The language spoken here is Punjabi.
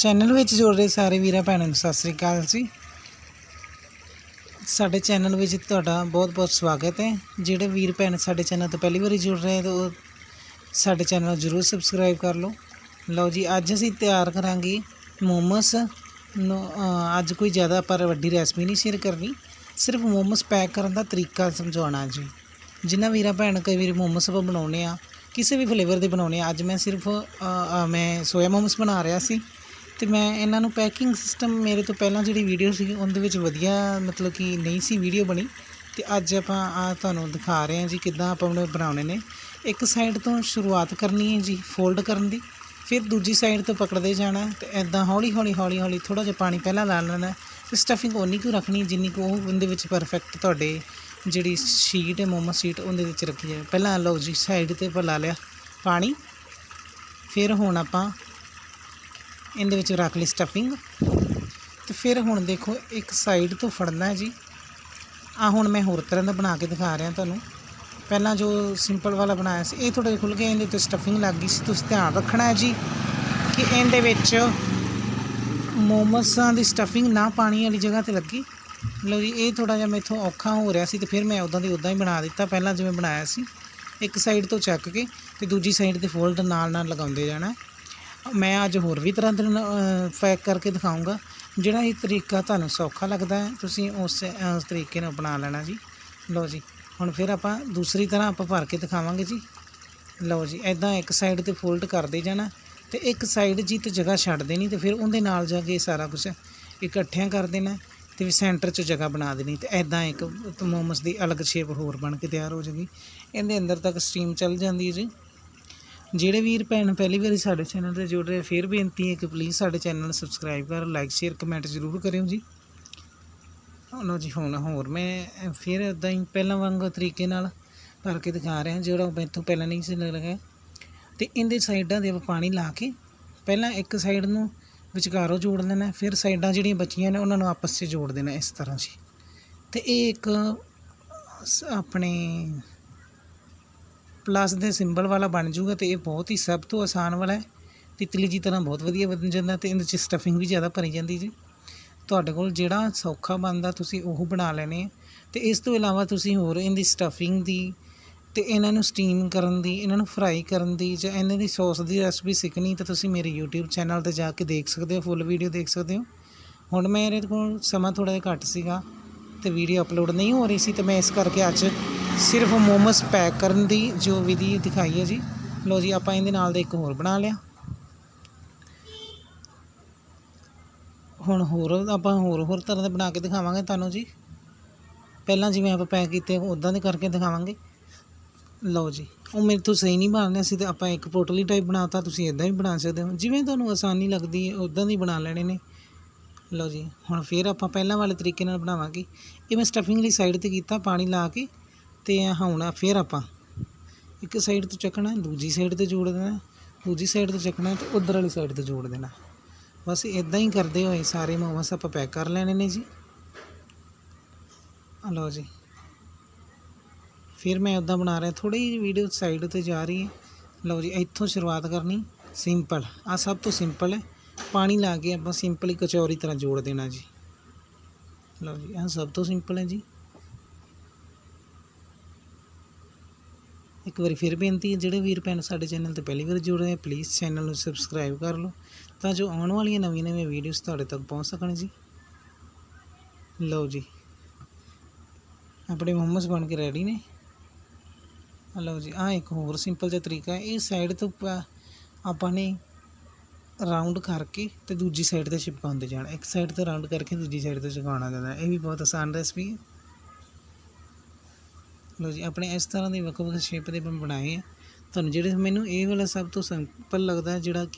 ਚੈਨਲ ਵਿੱਚ ਜੁੜ ਰਹੇ ਸਾਰੇ ਵੀਰਾਂ ਭੈਣਾਂ ਨੂੰ ਸਤਿ ਸ੍ਰੀ ਅਕਾਲ ਜੀ। ਸਾਡੇ ਚੈਨਲ ਵਿੱਚ ਤੁਹਾਡਾ ਬਹੁਤ-ਬਹੁਤ ਸਵਾਗਤ ਹੈ। ਜਿਹੜੇ ਵੀਰ ਭੈਣ ਸਾਡੇ ਚੈਨਲ ਤੋਂ ਪਹਿਲੀ ਵਾਰੀ ਜੁੜ ਰਹੇ ਤਾਂ ਉਹ ਸਾਡੇ ਚੈਨਲ ਨੂੰ ਜਰੂਰ ਸਬਸਕ੍ਰਾਈਬ ਕਰ ਲਓ। ਲਓ ਜੀ, ਅੱਜ ਅਸੀਂ ਤਿਆਰ ਕਰਾਂਗੇ ਮੋਮੋਸ। ਨੂੰ ਅੱਜ ਕੋਈ ਜ਼ਿਆਦਾ ਪਰ ਵੱਡੀ ਰੈਸਪੀ ਨਹੀਂ ਸ਼ੇਅਰ ਕਰਨੀ। ਸਿਰਫ ਮੋਮੋਸ ਪੈਕ ਕਰਨ ਦਾ ਤਰੀਕਾ ਸਮਝਾਉਣਾ ਜੀ। ਜਿਨ੍ਹਾਂ ਵੀਰਾਂ ਭੈਣ ਕਈ ਵਾਰੀ ਮੋਮੋਸ ਆਪਾਂ ਬਣਾਉਣੇ ਆ ਕਿਸੇ ਵੀ ਫਲੇਵਰ ਦੇ ਬਣਾਉਣੇ ਆ ਅੱਜ ਮੈਂ ਸਿਰਫ ਮੈਂ ਸੋਇਆ ਮੋਮੋਸ ਬਣਾ ਰਿਹਾ ਸੀ। ਅਤੇ ਮੈਂ ਇਹਨਾਂ ਨੂੰ ਪੈਕਿੰਗ ਸਿਸਟਮ ਮੇਰੇ ਤੋਂ ਪਹਿਲਾਂ ਜਿਹੜੀ ਵੀਡੀਓ ਸੀ, ਉਹਦੇ ਵਿੱਚ ਵਧੀਆ ਮਤਲਬ ਕਿ ਨਹੀਂ ਸੀ ਵੀਡੀਓ ਬਣੀ। ਅਤੇ ਅੱਜ ਆਪਾਂ ਆ ਤੁਹਾਨੂੰ ਦਿਖਾ ਰਹੇ ਹਾਂ ਜੀ ਕਿੱਦਾਂ ਆਪਾਂ ਉਹਨੇ ਬਣਾਉਣੇ ਨੇ। ਇੱਕ ਸਾਈਡ ਤੋਂ ਸ਼ੁਰੂਆਤ ਕਰਨੀ ਹੈ ਜੀ ਫੋਲਡ ਕਰਨ ਦੀ, ਫਿਰ ਦੂਜੀ ਸਾਈਡ ਤੋਂ ਪਕੜਦੇ ਜਾਣਾ ਹੈ ਤੇ ਐਦਾਂ ਹੌਲੀ ਹੌਲੀ ਹੌਲੀ ਹੌਲੀ ਥੋੜਾ ਜਿਹਾ ਪਾਣੀ ਪਹਿਲਾਂ ਲਾ ਲੈਣਾ ਹੈ ਤੇ ਸਟਫਿੰਗ ਓਨੀ ਕੁ ਰੱਖਣੀ ਜਿੰਨੀ ਕੁ ਉਹ ਉਹਦੇ ਵਿੱਚ ਪਰਫੈਕਟ ਤੁਹਾਡੇ ਜਿਹੜੀ ਸ਼ੀਟ ਹੈ, ਮੋਮੋ ਸ਼ੀਟ ਉਹਦੇ ਵਿੱਚ ਰੱਖੀ ਜਾਵੇ ਪਹਿਲਾਂ ਲਓ ਜੀ ਸਾਈਡ ਤੇ ਆਪਾਂ ਲਾ ਲਿਆ ਪਾਣੀ। ਫਿਰ ਹੁਣ ਆਪਾਂ ਇਹਦੇ ਵਿੱਚ ਰੱਖ ਲਈ ਸਟਫਿੰਗ ਤੇ ਫਿਰ ਹੁਣ ਦੇਖੋ, ਇੱਕ ਸਾਈਡ ਤੋਂ ਫੜਨਾ ਹੈ ਜੀ। ਆ ਹੁਣ ਮੈਂ ਹੋਰ ਤਰ੍ਹਾਂ ਦਾ ਬਣਾ ਕੇ ਦਿਖਾ ਰਿਹਾ ਤੁਹਾਨੂੰ। ਪਹਿਲਾਂ ਜੋ ਸਿੰਪਲ ਵਾਲਾ ਬਣਾਇਆ ਸੀ, ਇਹ ਥੋੜਾ ਜਿਹਾ ਖੁੱਲ ਗਿਆ, ਇਹਦੇ ਉੱਤੇ ਸਟਫਿੰਗ ਲੱਗ ਗਈ ਸੀ। ਤੁਸੀਂ ਧਿਆਨ ਰੱਖਣਾ ਹੈ ਜੀ ਕਿ ਇਹਦੇ ਵਿੱਚ ਮੋਮਸਾਂ ਦੀ ਸਟਫਿੰਗ ਨਾ ਪਾਣੀ ਵਾਲੀ ਜਗ੍ਹਾ ਤੇ ਲੱਗੀ। ਲਓ ਜੀ, ਇਹ ਥੋੜਾ ਜਿਹਾ ਮੈਥੋਂ ਔਖਾ ਹੋ ਰਿਹਾ ਸੀ ਤੇ ਫਿਰ ਮੈਂ ਉਦਾਂ ਦੀ ਉਦਾਂ ਹੀ ਬਣਾ ਦਿੱਤਾ। ਪਹਿਲਾਂ ਜਿਵੇਂ ਬਣਾਇਆ ਸੀ, ਇੱਕ ਸਾਈਡ ਤੋਂ ਚੱਕ ਕੇ ਤੇ ਦੂਜੀ ਸਾਈਡ ਤੇ ਫੋਲਡ ਨਾਲ ਨਾਲ ਲਗਾਉਂਦੇ ਜਾਣਾ। ਮੈਂ ਅੱਜ ਹੋਰ ਵੀ ਤਰ੍ਹਾਂ ਦੇ ਪੈਕ ਕਰਕੇ ਦਿਖਾਊਂਗਾ। ਜਿਹੜਾ ਇਹ ਤਰੀਕਾ ਤੁਹਾਨੂੰ ਸੌਖਾ ਲੱਗਦਾ ਹੈ, ਤੁਸੀਂ ਉਸ ਉਸ ਤਰੀਕੇ ਨੂੰ ਅਪਣਾ ਲੈਣਾ ਜੀ। ਲਓ ਜੀ, ਹੁਣ ਫਿਰ ਆਪਾਂ ਦੂਸਰੀ ਤਰ੍ਹਾਂ ਆਪਾਂ ਭਰ ਕੇ ਦਿਖਾਵਾਂਗੇ ਜੀ। ਲਓ ਜੀ ਐਦਾਂ ਇੱਕ ਸਾਈਡ ਤੇ ਫੋਲਡ ਕਰਦੇ ਜਾਣਾ ਤੇ ਇੱਕ ਸਾਈਡ ਜੀ ਤੇ ਜਗ੍ਹਾ ਛੱਡ ਦੇਣੀ ਤੇ ਫਿਰ ਉਹਦੇ ਨਾਲ ਜਾ ਕੇ ਸਾਰਾ ਕੁਝ ਇਕੱਠਿਆਂ ਕਰ ਦੇਣਾ ਤੇ ਸੈਂਟਰ 'ਚ ਜਗ੍ਹਾ ਬਣਾ ਦੇਣੀ ਤੇ ਐਦਾਂ ਇੱਕ ਮੋਮਸ ਦੀ ਅਲੱਗ ਸ਼ੇਪ ਹੋਰ ਬਣ ਕੇ ਤਿਆਰ ਹੋ ਜਾਏਗੀ ਇਹਦੇ ਅੰਦਰ ਤੱਕ ਸਟੀਮ ਚੱਲ ਜਾਂਦੀ ਹੈ ਜੀ। ਜਿਹੜੇ ਵੀਰ ਭੈਣ ਪਹਿਲੀ ਵਾਰੀ ਸਾਡੇ ਚੈਨਲ ਤੇ ਜੁੜ ਰਹੇ ਫਿਰ ਬੇਨਤੀ ਹੈ ਕਿ ਪਲੀਜ਼ ਸਾਡੇ ਚੈਨਲ ਨੂੰ ਸਬਸਕ੍ਰਾਈਬ ਕਰ ਲਾਈਕ ਸ਼ੇਅਰ ਕਮੈਂਟ ਜ਼ਰੂਰ ਕਰਿਓ ਜੀ। ਲਓ ਜੀ, ਹੁਣ ਹੋਰ ਮੈਂ ਫਿਰ ਇਦਾਂ ਹੀ ਪਹਿਲਾਂ ਵਾਂਗ ਤਰੀਕੇ ਨਾਲ ਭਰ ਕੇ ਦਿਖਾ ਰਿਹਾ, ਜਿਹੜਾ ਮੈਥੋਂ ਪਹਿਲਾਂ ਨਹੀਂ ਸੀ ਲੱਗਾ ਤੇ ਇਹਦੇ ਸਾਈਡਾਂ ਦੇ ਪਾਣੀ ਲਾ ਕੇ ਪਹਿਲਾਂ ਇੱਕ ਸਾਈਡ ਨੂੰ ਵਿਚਕਾਰੋਂ ਜੋੜ ਲੈਣਾ, ਫਿਰ ਸਾਈਡਾਂ ਜਿਹੜੀਆਂ ਬਚੀਆਂ ਨੇ, ਉਹਨਾਂ ਨੂੰ ਆਪਸ 'ਚ ਜੋੜ ਦੇਣਾ ਇਸ ਤਰ੍ਹਾਂ ਜੀ। ਤੇ ਇਹ ਇੱਕ ਸ- ਆਪਣੇ ਪਲੱਸ ਦੇ ਸਿੰਬਲ ਵਾਲਾ ਬਣ ਜੂਗਾ ਤੇ ਇਹ ਬਹੁਤ ਹੀ ਸਭ ਤੋਂ ਆਸਾਨ ਵਾਲਾ ਹੈ। ਤਿਤਲੀ ਜੀ ਤਰ੍ਹਾਂ ਬਹੁਤ ਵਧੀਆ ਬਣ ਜਾਂਦਾ ਤੇ ਇਹਦੇ 'ਚ ਸਟਫਿੰਗ ਵੀ ਜ਼ਿਆਦਾ ਭਰੀ ਜਾਂਦੀ ਜੀ। ਤੁਹਾਡੇ ਕੋਲ ਜਿਹੜਾ ਸੌਖਾ ਬਣਦਾ ਤੁਸੀਂ ਉਹ ਬਣਾ ਲੈਣੇ ਆ। ਤੇ ਇਸ ਤੋਂ ਇਲਾਵਾ ਤੁਸੀਂ ਹੋਰ ਇਹਦੀ ਸਟਫਿੰਗ ਦੀ ਤੇ ਇਹਨਾਂ ਨੂੰ ਸਟੀਮ ਕਰਨ ਦੀ, ਇਹਨਾਂ ਨੂੰ ਫਰਾਈ ਕਰਨ ਦੀ ਜਾਂ ਇਹਨਾਂ ਦੀ ਸੌਸ ਦੀ ਰੈਸਪੀ ਸਿੱਖਣੀ ਤਾਂ ਤੁਸੀਂ ਮੇਰੇ YouTube ਚੈਨਲ ਤੇ ਜਾ ਕੇ ਦੇਖ ਸਕਦੇ ਹੋ ਫੁੱਲ ਵੀਡੀਓ ਦੇਖ ਸਕਦੇ ਹੋ। ਹੁਣ ਮੇਰੇ ਕੋਲ ਸਮਾਂ ਥੋੜਾ ਜਿਹਾ ਘੱਟ ਸੀਗਾ ਤੇ ਵੀਡੀਓ ਅਪਲੋਡ ਨਹੀਂ ਹੋ ਰਹੀ ਸੀ ਤੇ ਮੈਂ ਇਸ ਕਰਕੇ ਅੱਜ ਸਿਰਫ ਮੋਮਸ ਪੈਕ ਕਰਨ ਦੀ ਜੋ ਵਿਧੀ ਦਿਖਾਈ ਹੈ ਜੀ। ਲੋ ਜੀ, ਆਪਾਂ ਇਹਦੇ ਨਾਲ ਦਾ ਇੱਕ ਹੋਰ ਬਣਾ ਲਿਆ। ਹੁਣ ਹੋਰ ਆਪਾਂ ਹੋਰ ਹੋਰ ਤਰ੍ਹਾਂ ਦੇ ਬਣਾ ਕੇ ਦਿਖਾਵਾਂਗੇ ਤੁਹਾਨੂੰ ਜੀ। ਪਹਿਲਾਂ ਜਿਵੇਂ ਆਪਾਂ ਪੈਕ ਕੀਤੇ ਉਦਾਂ ਦੇ ਕਰਕੇ ਦਿਖਾਵਾਂਗੇ। ਲਓ ਜੀ, ਉਹ ਮੇਰੇ ਤੋਂ ਸਹੀ ਨਹੀਂ ਬਣਨੇ ਸੀ ਤੇ ਆਪਾਂ ਇੱਕ ਪੋਟਲੀ ਟਾਈਪ ਬਣਾਤਾ, ਤੁਸੀਂ ਇਦਾਂ ਵੀ ਬਣਾ ਸਕਦੇ ਹੋ। ਜਿਵੇਂ ਤੁਹਾਨੂੰ ਆਸਾਨੀ ਲੱਗਦੀ ਹੈ ਉਦਾਂ ਦੀ ਬਣਾ ਲੈਣੇ ਨੇ। ਲਓ ਜੀ, ਹੁਣ ਫਿਰ ਆਪਾਂ ਪਹਿਲਾਂ ਵਾਲੇ ਤਰੀਕੇ ਨਾਲ ਬਣਾਵਾਂਗੇ। ਇਹ ਮੈਂ ਸਟਫਿੰਗ ਲਈ ਸਾਈਡ ਤੇ ਕੀਤਾ, ਪਾਣੀ ਲਾ ਕੇ। ਤੇ ਹੁਣ ਫਿਰ ਆਪਾਂ। ਇੱਕ ਸਾਈਡ ਤੋਂ ਚੱਕਣਾ, ਦੂਜੀ ਸਾਈਡ ਤੇ ਜੋੜ ਦੇਣਾ, ਦੂਜੀ ਸਾਈਡ ਤੋਂ ਚੱਕਣਾ ਤੇ ਉਧਰ ਵਾਲੀ ਸਾਈਡ ਤੇ ਜੋੜ ਦੇਣਾ। ਬਸ ਇਦਾਂ ਹੀ ਕਰਦੇ ਹੋਏ ਸਾਰੇ ਮੋਮਸ ਆਪਾਂ ਪੈਕ ਕਰ ਲੈਣੇ ਨੇ ਜੀ। ਆ ਲਓ ਜੀ। ਫਿਰ ਮੈਂ ਉਦਾਂ ਬਣਾ ਰਿਹਾ ਥੋੜੀ ਜਿਹੀ ਵੀਡੀਓ ਸਾਈਡ ਤੇ ਜਾ ਰਹੀ ਹੈ। ਲਓ ਜੀ, ਇੱਥੋਂ ਸ਼ੁਰੂਆਤ ਕਰਨੀ। ਸਿੰਪਲ ਆ ਸਭ ਤੋਂ ਸਿੰਪਲ ਹੈ। ਪਾਣੀ ਲਾ ਕੇ ਆਪਾਂ ਸਿੰਪਲ ਹੀ ਕਚੌਰੀ ਤਰ੍ਹਾਂ ਜੋੜ ਦੇਣਾ ਜੀ। ਲਓ ਜੀ ਇਹ ਸਭ ਤੋਂ ਸਿੰਪਲ ਹੈ ਜੀ। ਇੱਕ ਵਾਰੀ ਫਿਰ ਬੇਨਤੀ ਹੈ, ਜਿਹੜੇ ਵੀਰ ਭੈਣ ਸਾਡੇ ਚੈਨਲ ਤੇ ਪਹਿਲੀ ਵਾਰ ਜੁੜ ਰਹੇ ਪਲੀਜ਼ ਚੈਨਲ ਨੂੰ ਸਬਸਕ੍ਰਾਈਬ ਕਰ ਲਓ ਤਾਂ ਜੋ ਆਉਣ ਵਾਲੀਆਂ ਨਵੀਆਂ ਨਵੀਆਂ ਵੀਡੀਓਜ਼ ਤੁਹਾਡੇ ਤੱਕ ਪਹੁੰਚ ਸਕਣ ਜੀ। ਲਓ ਜੀ। ਆਪਣੇ ਮੋਮੋਸ ਬਣ ਕੇ ਰੈਡੀ ਨੇ। ਲਓ ਜੀ ਆ ਇੱਕ ਹੋਰ ਸਿੰਪਲ ਜਿਹਾ ਤਰੀਕਾ ਹੈ। ਇਹ ਸਾਈਡ ਤੋਂ ਆਪਾਂ ਨੇ ਰਾਉਂਡ ਕਰਕੇ ਤੇ ਦੂਜੀ ਸਾਈਡ ਤੇ ਚਿਪਕਾਉਂਦੇ ਜਾਣਾ। ਇੱਕ ਸਾਈਡ ਤੇ ਰਾਉਂਡ ਕਰਕੇ ਦੂਜੀ ਸਾਈਡ ਤੇ ਚਿਪਕਾਉਣਾ ਜਾਂਦਾ ਇਹ ਵੀ ਬਹੁਤ ਆਸਾਨ ਰੈਸਪੀ ਹੈ। ਲਓ ਜੀ, ਆਪਣੇ ਇਸ ਤਰ੍ਹਾਂ ਦੇ ਵੱਖੋ ਵੱਖ ਸ਼ੇਪ ਦੇ ਮੈਂ ਬਣਾਏ ਆ। ਤੁਹਾਨੂੰ ਜਿਹੜੇ ਮੈਨੂੰ ਇਹ ਵਾਲਾ ਸਭ ਤੋਂ ਸਿੰਪਲ ਲੱਗਦਾ ਜਿਹੜਾ ਕਿ